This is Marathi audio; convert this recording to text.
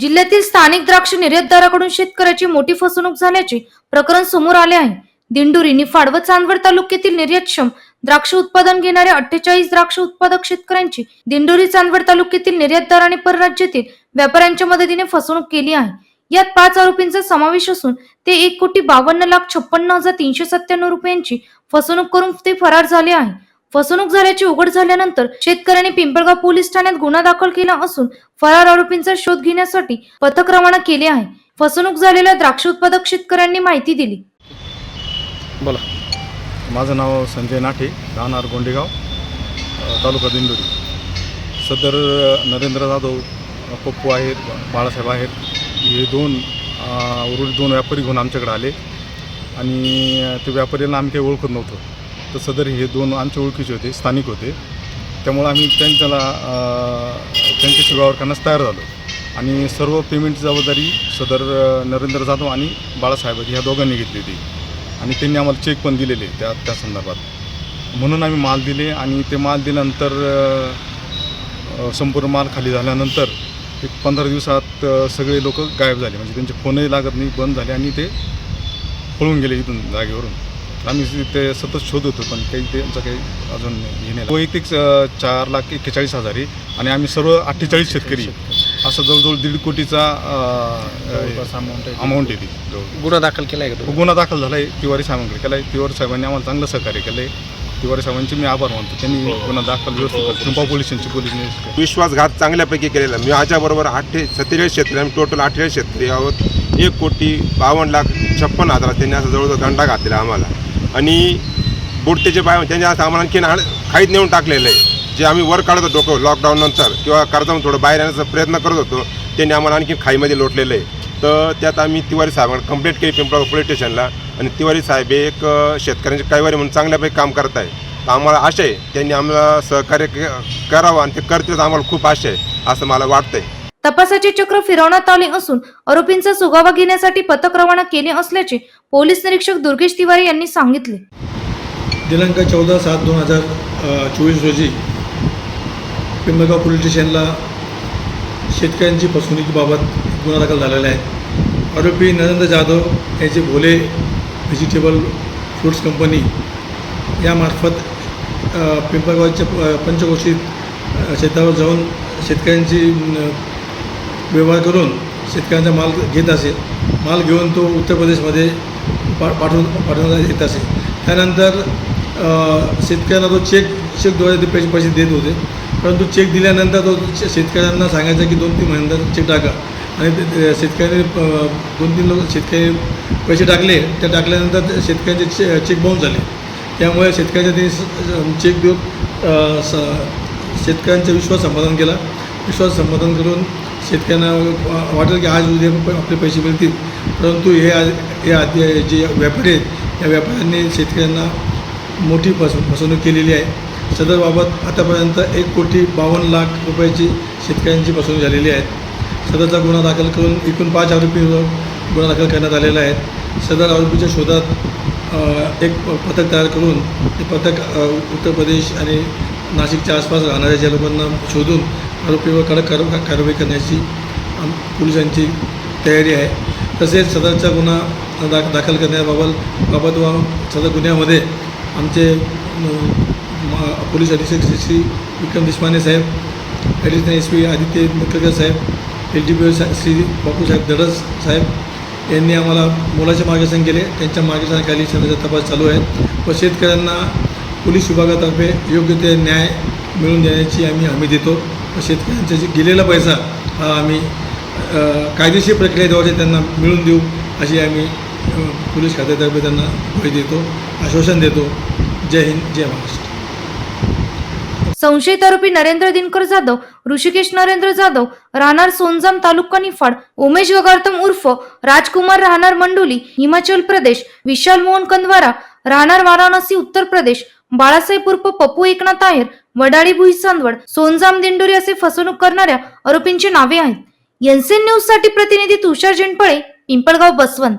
जिल्ह्यातील स्थानिक द्राक्ष निर्यातदाराकडून शेतकऱ्याची मोठी फसवणूक झाल्याचे प्रकरण समोर आले आहे. दिंडोरी निफाड व चांदवड तालुक्यातील निर्यातक्षम द्राक्ष उत्पादन घेणाऱ्या अठ्ठेचाळीस द्राक्ष उत्पादक शेतकऱ्यांची दिंडोरी चांदवड तालुक्यातील निर्यातदार आणि परराज्यातील व्यापाऱ्यांच्या मदतीने फसवणूक केली आहे. यात पाच आरोपींचा समावेश असून ते एक कोटी बावन्न लाख छप्पन्न हजार तीनशे सत्त्याण्णव रुपयांची फसवणूक करून ते फरार झाले आहे. फसवणूक झाल्याची उघड झाल्यानंतर शेतकऱ्यांनी पिंपळगाव पोलीस ठाण्यात गुन्हा दाखल केला असून फरार आरोपींचा शोध घेण्यासाठी पथक रवाना केले आहे. फसवणूक झालेल्या द्राक्ष उत्पादक शेतकऱ्यांनी माहिती दिली. बोला. माझं नाव संजय नाठे राहणार गोंडेगाव तालुका दिंडोरी. सदर नरेंद्र जाधव पप्पू आहेत बाळासाहेब आहेत. हे दोन उर्वरित दोन व्यापारी घेऊन आमच्याकडे आले आणि ते व्यापाऱ्यांना आम्ही काही ओळखत नव्हतं. तर सदर हे दोन आमच्या ओळखीचे होते स्थानिक होते. त्यामुळं आम्ही त्यांच्याला त्यांच्या त्यांच्याशी व्यवहार करण्यास तयार झालो. आणि सर्व पेमेंटची जबाबदारी सदर नरेंद्र जाधव आणि बाळासाहेब ह्या दोघांनी घेतली होती. आणि त्यांनी आम्हाला चेक पण दिलेले त्या त्या संदर्भात. म्हणून आम्ही माल दिले आणि ते माल दिल्यानंतर संपूर्ण माल खाली झाल्यानंतर एक पंधरा दिवसात सगळे लोक गायब झाले. म्हणजे त्यांचे फोनही लागत नाही बंद झाले आणि ते पळून गेले इथून जागेवरून. आम्ही ते सतत शोध होतो पण काही त्यांचं काही अजून हे नाही. वैयक्तिक चार लाख एक्केचाळीस हजार आहे आणि आम्ही सर्व अठ्ठेचाळीस शेतकरी. असं जवळजवळ दीड कोटीचा अमाऊंट येते जवळ गुन्हा दाखल केला आहे? गुन्हा दाखल झाला आहे तिवारी साहेबांकडे केला आहे तिवारी साहेबांनी आम्हाला चांगलं सहकार्य केलं आहे तिवारी साहेबांचे मी आभार मानतो. त्यांनी गुन्हा दाखल व्यवस्थित पिंपा पोलीस स्टेशनची पोलीस विश्वासघात चांगल्यापैकी केलेला. मी माझ्याबरोबर अठ्ठे सत्तेचाळीस शेतकरी आम्ही टोटल अठ्ठेचाळीस शेतकरी आहोत. एक कोटी बावन्न लाख छप्पन हजार त्यांनी असं जवळजवळ दंडा घातलेला आम्हाला. आणि बुडतेचे पाय त्यांनी असं आम्हाला आणखीन हाड खाईत नेऊन टाकलेलं. आहे जे आम्ही वर काढत होतो डोकं लॉकडाऊन किंवा कर्जातून थोडं बाहेर येण्याचा प्रयत्न करत होतो त्यांनी आम्हाला आणखी खाईमध्ये लोटलेलं. आहे तर त्यात आम्ही तिवारी साहेबांना कंप्लेंट केली पिंपळा पोलीस स्टेशनला आणि तिवारी साहेब एक शेतकऱ्यांचे कैवारी म्हणून चांगल्यापैकी काम करत आहे. तर आम्हाला आशा आहे त्यांनी आम्हाला सहकार्य क- करावं आणि ते करतील आम्हाला खूप आशा आहे असं मला वाटतंय. तपासाचे चक्र फिरवण्यात आले असून आरोपींचा सुगावा घेण्यासाठी पथक रवाना केले असल्याचे पोलीस निरीक्षक दुर्गेश तिवारी यांनी सांगितले. दिनांक चौदा सात दोन हजार चोवीस रोजी पिंपळगाव पोलीस स्टेशनला शेतकऱ्यांची फसवणुकीबाबत गुन्हा दाखल झालेला आहे. आरोपी नरेंद्र जाधव यांचे भोले व्हेजिटेबल फ्रूट्स कंपनी यामार्फत पिंपळगावच्या प- पंचकोशीत शेतावर जाऊन शेतकऱ्यांची व्यवहार करून शेतकऱ्यांचा माल घेत असेल माल घेऊन तो उत्तर प्रदेशमध्ये पा पाठवून पाठवण्यात येत असेल. त्यानंतर शेतकऱ्यांना तो चेक चेकद्वारे ते पैसे पैसे देत होते. परंतु चेक दिल्यानंतर तो शेतकऱ्यांना सांगायचा की दोन तीन महिन्यानंतर चेक टाका. आणि शेतकऱ्यांनी दोन तीन लोक शेतकरी पैसे टाकले. त्या टाकल्यानंतर शेतकऱ्यांचे चे चेक बाउन्स झाले. त्यामुळे शेतकऱ्यांच्या त्यांनी चेक देऊन स- शेतकऱ्यांचा विश्वास संपादन केला. विश्वास संपादन करून शेतकऱ्यांना वाटेल की आज उद्या आपले पैसे मिळतील. परंतु हे आ- हे आधी जे व्यापारी आहेत या व्यापाऱ्यांनी शेतकऱ्यांना मोठी फस फसवणूक केलेली आहे. सदरबाबत आतापर्यंत एक कोटी बावन्न लाख रुपयाची शेतकऱ्यांची फसवणूक झालेली आहे. सदरचा गुन्हा दाखल करून एकूण पाच आरोपींवर गुन्हा दाखल करण्यात आलेला आहे. सदर आरोपीच्या शोधात एक पथक तयार करून ते पथक उत्तर प्रदेश आणि नाशिकच्या आसपास राहणाऱ्या ज्या लोकांना शोधून आरोपीवर कडक कार कारवाई करण्याची आम- पोलिसांची तयारी आहे. तसेच सदरचा गुन्हा दा दाखल करण्याबाबत बाबत व सदर गुन्ह्यामध्ये आमचे पोलीस अधीक्षक श्री श्री विक्रम देशमाने साहेब additional S P Aditya Mukharkar साहेब L D P O Shri Bapusaheb Dadas साहेब यांनी आम्हाला मोलाचे मार्गदर्शन केले. त्यांच्या मार्गदर्शनाखाली सध्याचा तपास चालू आहे व शेतकऱ्यांना पोलीस विभागातर्फे योग्य ते न्याय मिळवून देण्याची आम्ही हमी देतो. शेतकऱ्यांचा जे गेलेला पैसा हा आम्ही कायदेशीर प्रक्रियेद्वारे त्यांना मिळून देऊ अशी आम्ही पोलीस खात्यातर्फे त्यांना भय देतो आश्वासन देतो. जय हिंद जय महाराष्ट्र. संशयित आरोपी नरेंद्र दिनकर जाधव ऋषिकेश नरेंद्र जाधव राहणार सोनजाम तालुका निफाड उमेश गगारतम उर्फ राजकुमार राहणार मंडोली हिमाचल प्रदेश विशाल मोहन कंदवारा राहणार वाराणसी उत्तर प्रदेश बाळासाहेब उर्फ पप्पू एकनाथ आहेर वडाळी भुईसांदवड सोनजाम दिंडोरी असे फसवणूक करणाऱ्या आरोपींची नावे आहेत. एनसीएन न्यूजसाठी प्रतिनिधी तुषार झेंडपळे पिंपळगाव बसवंत.